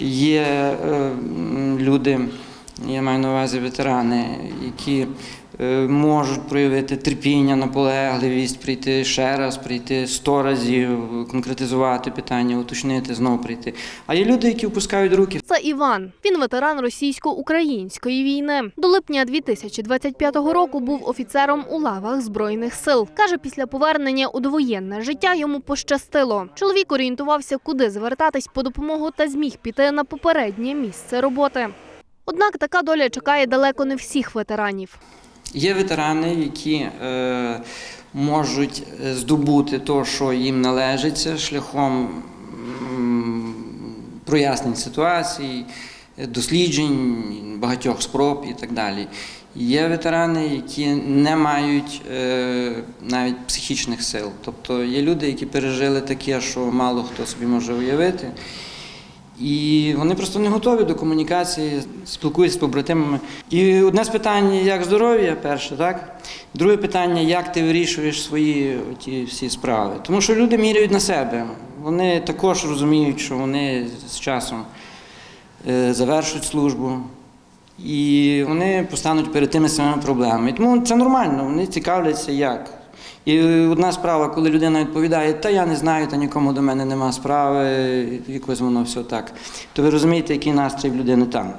Є е, люди, я маю на увазі ветерани, які е, можуть проявити терпіння, наполегливість, прийти ще раз, прийти сто разів, конкретизувати питання, уточнити, знову прийти. А є люди, які впускають руки. Це Іван. Він ветеран російсько-української війни. До липня 2025 року був офіцером у лавах збройних сил. каже, після повернення у довоєнне життя йому пощастило. Чоловік орієнтувався, куди звертатись по допомогу та зміг піти на попереднє місце роботи. Однак така доля чекає далеко не всіх ветеранів. Є ветерани, які е, можуть е, здобути те, що їм належиться, шляхом прояснень ситуацій, е, досліджень, багатьох спроб і так далі. Є ветерани, які не мають е, навіть психічних сил. Тобто є люди, які пережили таке, що мало хто собі може уявити. І вони просто не готові до комунікації, спілкуються з побратимами. І одне з питань, як здоров'я, перше, так? Друге питання, як ти вирішуєш свої ті всі справи. Тому що люди міряють на себе. Вони також розуміють, що вони з часом е, завершують службу. І вони постануть перед тими самими проблемами. Тому це нормально, вони цікавляться як. І одна справа, коли людина відповідає, та я не знаю, та нікому до мене нема справи, якось воно все так. То ви розумієте, який настрій в людини там.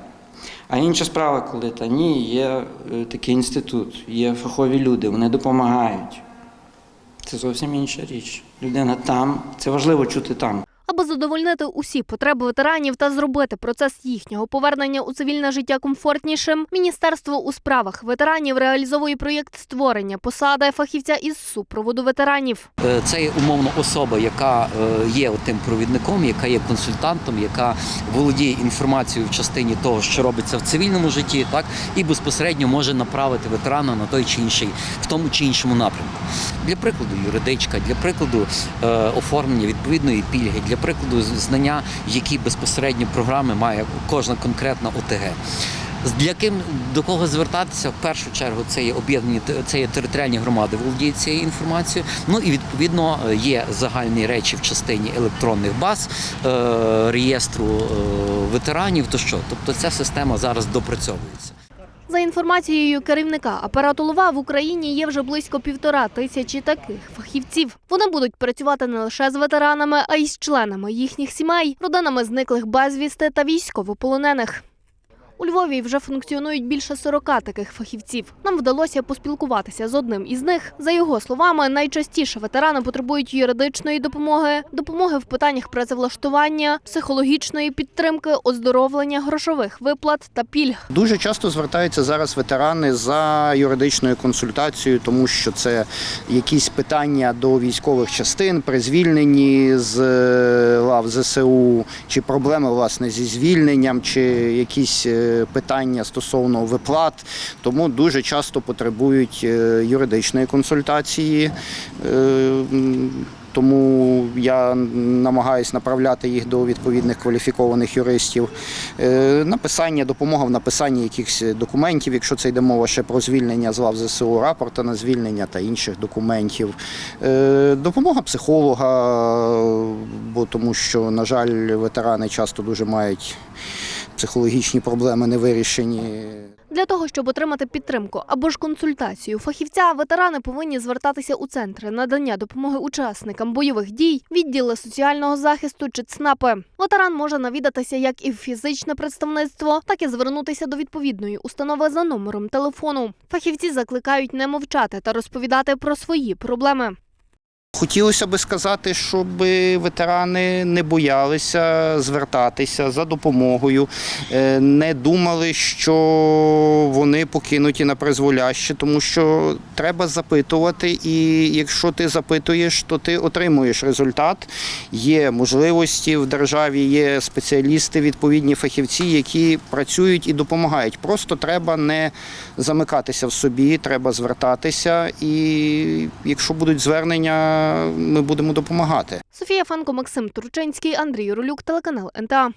А інша справа, коли та ні, є е, такий інститут, є фахові люди, вони допомагають. Це зовсім інша річ. Людина там, це важливо чути там. Аби задовольнити усі потреби ветеранів та зробити процес їхнього повернення у цивільне життя комфортнішим, Міністерство у справах ветеранів реалізовує проєкт створення посади фахівця із супроводу ветеранів. Е, Це умовно особа, яка е, є тим провідником, яка є консультантом, яка володіє інформацією в частині того, що робиться в цивільному житті, так і безпосередньо може направити ветерана на той чи інший, в тому чи іншому напрямку. Для прикладу, юридичка, для прикладу е, оформлення відповідної пільги, для прикладу знання, які безпосередньо програми має кожна конкретна ОТГ. Для ким до кого звертатися в першу чергу це є об'єднані це є територіальні громади, володіють цією інформацією. Ну і відповідно є загальні речі в частині електронних баз, е, реєстру е, ветеранів. То що, тобто ця система зараз допрацьовується. За інформацією керівника апарату ЛОВА в Україні є вже близько півтора тисячі таких фахівців. Вони будуть працювати не лише з ветеранами, а й з членами їхніх сімей, родинами зниклих безвісти та військовополонених. У Львові вже функціонують більше 40 таких фахівців. Нам вдалося поспілкуватися з одним із них. За його словами, найчастіше ветерани потребують юридичної допомоги, допомоги в питаннях працевлаштування, психологічної підтримки, оздоровлення, грошових виплат та пільг. Дуже часто звертаються зараз ветерани за юридичною консультацією, тому що це якісь питання до військових частин при звільненні з е, лав ЗСУ, чи проблеми власне зі звільненням, чи якісь е, питання стосовно виплат. Тому дуже часто потребують е, юридичної консультації. Е, Тому я намагаюся направляти їх до відповідних кваліфікованих юристів. Е, Написання, допомога в написанні якихось документів, якщо це йде мова ще про звільнення з лав ЗСУ, рапорта на звільнення та інших документів. Допомога психолога, бо тому що, на жаль, ветерани часто дуже мають психологічні проблеми не вирішені. Для того, щоб отримати підтримку або ж консультацію фахівця, ветерани повинні звертатися у центри надання допомоги учасникам бойових дій, відділи соціального захисту чи ЦНАПи. Ветеран може навідатися як і в фізичне представництво, так і звернутися до відповідної установи за номером телефону. Фахівці закликають не мовчати та розповідати про свої проблеми. Хотілося би сказати, щоб ветерани не боялися звертатися за допомогою, е, не думали, що вони покинуті на призволяще, тому що треба запитувати, і якщо ти запитуєш, то ти отримуєш результат. Є можливості в державі, є спеціалісти, відповідні фахівці, які працюють і допомагають. Просто треба не замикатися в собі, треба звертатися, і якщо будуть звернення, ми будемо допомагати. Софія Фанко, Максим Турчинський, Андрій Рулюк, телеканал НТА.